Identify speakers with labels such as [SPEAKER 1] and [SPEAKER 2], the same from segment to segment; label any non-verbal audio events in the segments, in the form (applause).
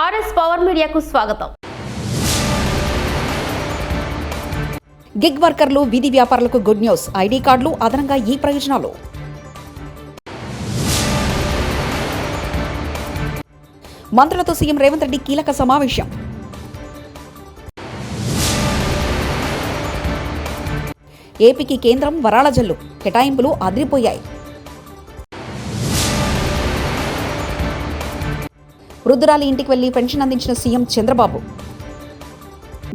[SPEAKER 1] RS power మీడియాకు స్వాగతం.
[SPEAKER 2] Gig వర్కర్లు వీధి వ్యాపారులకు గుడ్ న్యూస్. ఐడి కార్డులు అదనంగా ఈ ప్రయోజనాలు. మంత్రులతో సీఎం రేవంత్ రెడ్డి కీలక సమావేశం. ఏపీకి కేంద్రం వరాల జల్లు. కేటాయింపులు అదిరిపోయాయి. వృద్ధురాలి ఇంటికి వెళ్ళి పెన్షన్ అందించిన సీఎం చంద్రబాబు.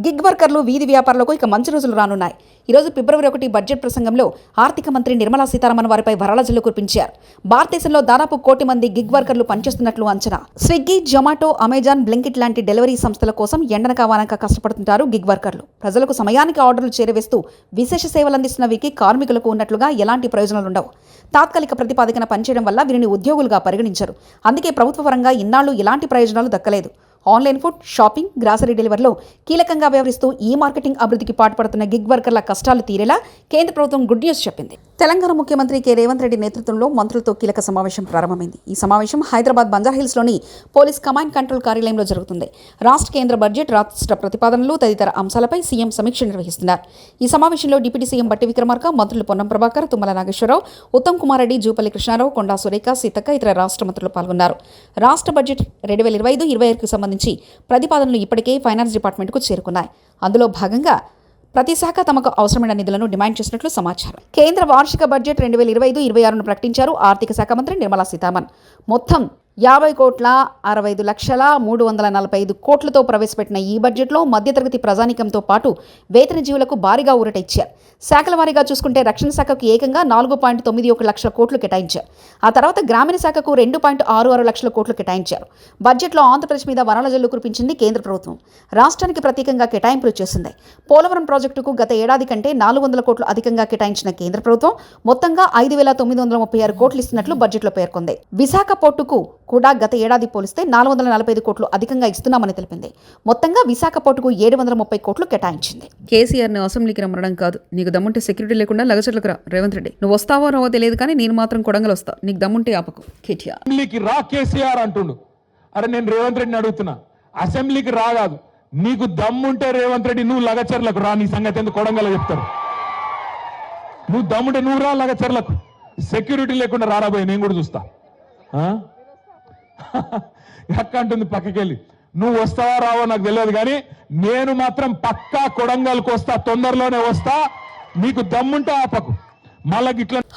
[SPEAKER 2] గిగ్ వర్కర్లు వీధి వ్యాపారులకు ఇక మంచి రోజులు రానున్నాయి. ఈరోజు ఫిబ్రవరి ఒకటి బడ్జెట్ ప్రసంగంలో ఆర్థిక మంత్రి నిర్మలా సీతారామన్ వారిపై వరాలజల్లు కురిపించారు. భారతదేశంలో దాదాపు కోటి మంది గిగ్ వర్కర్లు పనిచేస్తున్నట్లు అంచనా. స్విగ్గీ జొమాటో అమెజాన్ బ్లింకిట్ లాంటి డెలివరీ సంస్థల కోసం ఎండన కావాలక కష్టపడుతుంటారు గిగ్ వర్కర్లు. ప్రజలకు సమయానికి ఆర్డర్లు చేరవేస్తూ విశేష సేవలు అందిస్తున్న వీరికి కార్మికులకు ఉన్నట్లుగా ఎలాంటి ప్రయోజనాలు ఉండవు. తాత్కాలిక ప్రతిపాదికన పనిచేయడం వల్ల వీరిని ఉద్యోగులుగా పరిగణించరు. అందుకే ప్రభుత్వ పరంగా ఇన్నాళ్ళు ఎలాంటి ప్రయోజనాలు దక్కలేదు. ఆన్లైన్ ఫుడ్ షాపింగ్ గ్రాసరీ డెలివరీలో కీలకంగా వ్యవహరిస్తూ ఈ మార్కెటింగ్ అభివృద్ధికి పాటుపడుతున్న గిగ్ వర్కర్ల కష్టాలు తీరేలా కేంద్ర ప్రభుత్వం గుడ్ న్యూస్ చెప్పింది. తెలంగాణ ముఖ్యమంత్రి కె రేవంత్ రెడ్డి నేతృత్వంలో మంత్రులతో కీలక సమావేశం ప్రారంభమైంది. ఈ సమావేశం హైదరాబాద్ బంజారాహిల్స్లోని పోలీస్ కమాండ్ కంట్రోల్ కార్యాలయంలో జరుగుతుంది. రాష్ట్ర కేంద్ర బడ్జెట్ రాష్ట్ర ప్రతిపాదనలు తదితర అంశాలపై సీఎం సమీక్ష నిర్వహిస్తున్నారు. ఈ సమావేశంలో డిప్యూటీ సీఎం బట్టి విక్రమార్క మంత్రులు పొన్నం ప్రభాకర్ తుమ్మల నాగేశ్వరరావు ఉత్తమ్ కుమార్ రెడ్డి జూపల్లి కృష్ణారావు కొండా సురేఖ సీతక్క ఇతర రాష్ట్ర మంత్రులు పాల్గొన్నారు. రాష్ట్ర బడ్జెట్ రెండు వేల ఇరవై ఐదు ఇరవై ఐదుకు సంబంధించి ప్రతిపాదనలు ఇప్పటికే ఫైనాన్స్ డిపార్ట్మెంట్కు చేరుకున్నాయి. అందులో భాగంగా ప్రతి శాఖ తమకు అవసరమైన నిధులను డిమాండ్ చేసినట్లు సమాచారం. కేంద్ర వార్షిక బడ్జెట్ రెండు వేల ఇరవై ఐదు ఇరవై ఆరును ప్రకటించారు ఆర్థిక శాఖ మంత్రి నిర్మలా సీతారామన్. మొత్తం యాభై కోట్ల అరవై ఐదు లక్షల మూడు వందల నలభై ఐదు కోట్లతో ప్రవేశపెట్టిన ఈ బడ్జెట్లో మధ్యతరగతి ప్రజానికంతో పాటు వేతన జీవులకు భారీగా ఊరట ఇచ్చారు. శాఖల వారీగా చూసుకుంటే రక్షణ శాఖకు ఏకంగా నాలుగు పాయింట్ తొమ్మిది ఒక లక్షల కోట్లు కేటాయించారు. ఆ తర్వాత గ్రామీణ శాఖకు రెండు పాయింట్ ఆరు ఆరు లక్షల కోట్లు కేటాయించారు. బడ్జెట్లో ఆంధ్రప్రదేశ్ మీద వనరుల జల్లు కురిపించింది కేంద్ర ప్రభుత్వం. రాష్ట్రానికి ప్రత్యేకంగా కేటాయింపులు చేసింది. పోలవరం ప్రాజెక్టుకు గత ఏడాది కంటే నాలుగు వందల కోట్లు అధికంగా కేటాయించిన కేంద్ర ప్రభుత్వం మొత్తంగా ఐదు వేల తొమ్మిది వందల ముప్పై ఆరు కోట్లు ఇస్తున్నట్లు బడ్జెట్లో పేర్కొంది. విశాఖ పోర్టుకు కూడా గత ఏడాది పోలిస్తే నాలుగు వందల నలభై ఐదు కోట్లు అధికంగా ఇస్తున్నామని తెలిపింది. మొత్తంగా విశాఖ పోర్టుకు ఏడు వందల ముప్పై కోట్లు కేటాయించింది.
[SPEAKER 3] కేసీఆర్ని అసెంబ్లీకి రమ్మడం కాదు. నీకు దమ్ముంటే సెక్యూరిటీ లేకుండా లగచట్లకు రా. రేవంత్ రెడ్డి నువ్వు వస్తావో రావో తెలియదు కానీ నేను మాత్రం కొడంగల్ వస్తా. నీకు దమ్ముంటే ఆపకు. కేటీఆర్.
[SPEAKER 4] రా కేసీఆర్ అంటుండు. అరే నేను రేవంత్ రెడ్డిని అడుగుతున్నా. అసెంబ్లీకి రా కాదు. నీకు దమ్ముంటే రేవంత్ రెడ్డి నువ్వు లగచర్లకు రా. నీ సంగతి ఎందుకు కొడంగల్ చెప్తారు? నువ్వు దమ్ముంటే నువ్వు రా లగచర్లకు. సెక్యూరిటీ లేకుండా రారాబోయే నేను కూడా చూస్తా. ఆ? (laughs) ఎక్క అంటుంది పక్కకెళ్ళి. నువ్వు వస్తావా రావో నాకు తెలియదు కానీ నేను మాత్రం పక్కా కొడంగల్కి వస్తా తొందరలోనే వస్తా. నీకు దమ్ముంటే ఆపకు.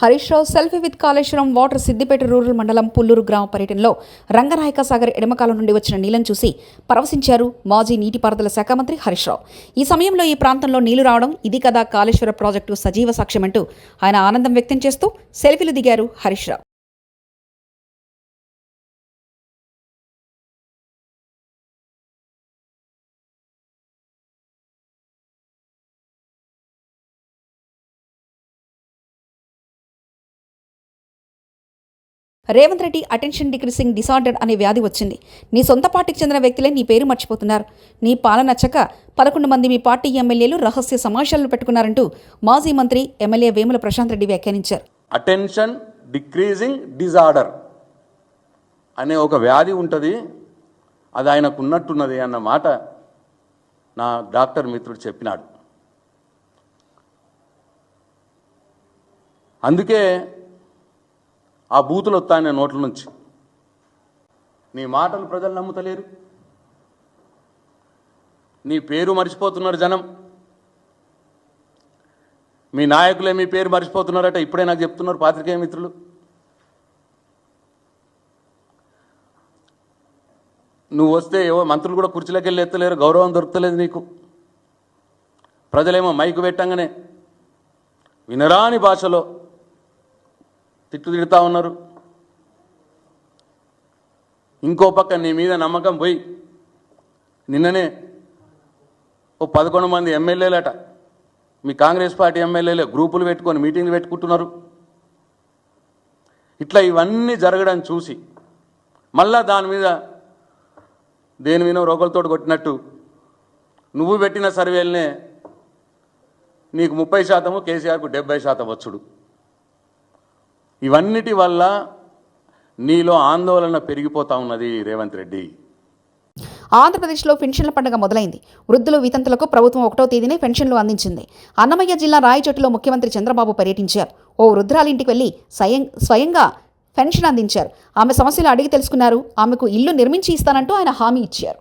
[SPEAKER 2] Harish Rao selfie with Kaleshwaram water Siddipet rural మండలం పుల్లూరు గ్రామ పర్యటనలో రంగనాయక సాగర్ ఎడమకాలం నుండి వచ్చిన నీళ్ళను చూసి పరవశించారు మాజీ నీటిపారుదల శాఖ మంత్రి హరీష్ రావు. ఈ సమయంలో ఈ ప్రాంతంలో నీళ్ళు రావడం ఇది కదా కాళేశ్వర ప్రాజెక్టు సజీవ సాక్ష్యమంటూ ఆయన ఆనందం వ్యక్తం చేస్తూ సెల్ఫీలు దిగారు Harish Rao. Revanth Reddy attention decreasing disorder అనే వ్యాధి వచ్చింది. నీ సొంత పార్టీకి చెందిన వ్యక్తులే నీ పేరు మర్చిపోతున్నారు. నీ పాలన నచ్చక పదకొండు మంది మీ పార్టీ ఎమ్మెల్యేలు రహస్య సమావేశాలు పెట్టుకున్నారంటూ మాజీ మంత్రి ఎమ్మెల్యే వేముల ప్రశాంత్ రెడ్డి వ్యాఖ్యానించారు.
[SPEAKER 5] అటెన్షన్ డిక్రీజింగ్ డిజార్డర్ అనే ఒక వ్యాధి ఉంటుంది. అది ఆయనకు ఉన్నట్టున్నది అన్న మాట నా డాక్టర్ మిత్రుడు చెప్పినాడు. అందుకే ఆ బూతులు వస్తాయి నోట్ల నుంచి. నీ మాటలు ప్రజలు నమ్ముతలేరు. నీ పేరు మర్చిపోతున్నారు జనం. మీ నాయకులే మీ పేరు మర్చిపోతున్నారట ఇప్పుడే నాకు చెప్తున్నారు పాత్రికేయ మిత్రులు. నువ్వు వస్తే ఏవో మంత్రులు కూడా కుర్చీలోకి వెళ్ళి ఎత్తలేరు గౌరవం దొరకలేదు నీకు. ప్రజలేమో మైకు పెట్టంగానే వినరాని భాషలో తిట్టు తిడుతూ ఉన్నారు. ఇంకో పక్క నీ మీద నమ్మకం పోయి నిన్ననే ఓ పదకొండు మంది ఎమ్మెల్యేలట మీ కాంగ్రెస్ పార్టీ ఎమ్మెల్యేలే గ్రూపులు పెట్టుకొని మీటింగ్లు పెట్టుకుంటున్నారు. ఇట్లా ఇవన్నీ జరగడం చూసి మళ్ళా దాని మీద దేని మీద రోగులతో కొట్టినట్టు నువ్వు పెట్టిన సర్వేలనే నీకు ముప్పై శాతము కేసీఆర్కు డెబ్బై శాతం వచ్చుడు. ఇవన్నిటి వల్ల నీలో ఆందోళన పెరిగిపోతా ఉన్నది రేవంత్ రెడ్డి.
[SPEAKER 2] ఆంధ్రప్రదేశ్లో పెన్షన్ల పండుగ మొదలైంది. వృద్ధులు వితంతులకు ప్రభుత్వం ఒకటో తేదీనే పెన్షన్లు అందించింది. అన్నమయ్య జిల్లా రాయచోటిలో ముఖ్యమంత్రి చంద్రబాబు పర్యటించారు. ఓ వృద్ధురాలింటికి వెళ్ళి స్వయం స్వయంగా పెన్షన్ అందించారు. ఆమె సమస్యలు అడిగి తెలుసుకున్నారు. ఆమెకు ఇల్లు నిర్మించి ఇస్తానంటూ ఆయన హామీ ఇచ్చారు.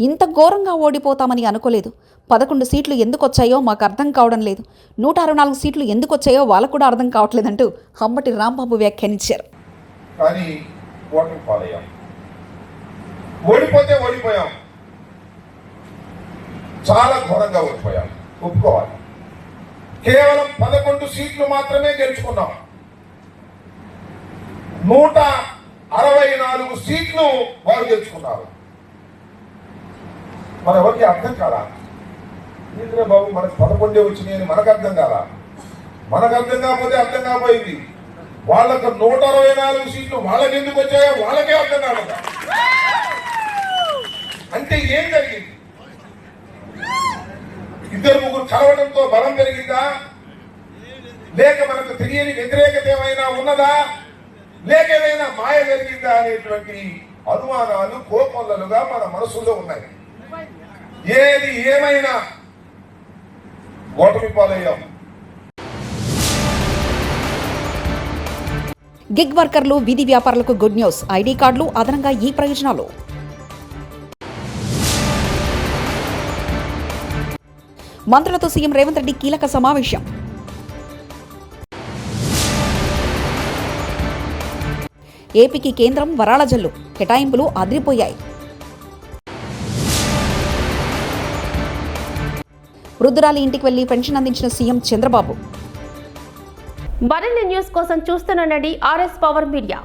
[SPEAKER 2] ఇంత ఘోరంగా ఓడిపోతామని అనుకోలేదు. పదకొండు సీట్లు ఎందుకు వచ్చాయో మాకు అర్థం కావడం లేదు. నూట అరవై నాలుగు సీట్లు ఎందుకు వచ్చాయో వాళ్ళకు కూడా అర్థం కావట్లేదంటూ హమ్మటి రాంబాబు వ్యాఖ్యానించారు.
[SPEAKER 6] కానీ ఓడిపోతే ఓడిపోయాం. చాలా ఘోరంగా ఓడిపోయాం. ఒప్పుకోవాలి. కేవలం పదకొండు సీట్లు మాత్రమే గెలుచుకున్నాం. నూట అరవై నాలుగు సీట్లు వారు గెలుచుకున్నారు. మన ఎవరికి అర్థం కాదా ఏంద్రే బాబు మనకు పదకొండే వచ్చినాయని మనకు అర్థం కాదా మనకు అర్థం కాకపోతే అర్థం కాపోయింది వాళ్ళకు నూట అరవై నాలుగు సీట్లు వాళ్ళకి ఎందుకు వచ్చాయో వాళ్ళకే అర్థం కాదు అంటే ఏం జరిగింది? ఇద్దరు ముగ్గురు కలవడంతో బలం పెరిగిందా? లేక మనకు తెలియని వ్యతిరేకత ఏమైనా ఉన్నదా? లేక ఏదైనా మాయ జరిగిందా అనేటువంటి అనుమానాలు కోపంలలుగా మన మనసులో ఉన్నాయి. ఏది ఏమైనా ఓటమి పాలయ్యాం.
[SPEAKER 2] గిగ్ వర్కర్లు వీధి వ్యాపారులకు గుడ్ న్యూస్. ఐడి కార్డులు అదనంగా ఈ ప్రయోజనాలు. మంత్రులతో సీఎం రేవంత్ రెడ్డి కీలక సమావేశం. ఏపీకి కేంద్రం వరాళ జల్లు. కేటాయింపులు అదిరిపోయాయి. వృద్ధురాలి ఇంటికి వెళ్ళి పెన్షన్ అందించిన సీఎం చంద్రబాబు.
[SPEAKER 1] మరిన్ని న్యూస్ కోసం చూస్తుండండి ఆర్ఎస్ పవర్ మీడియా.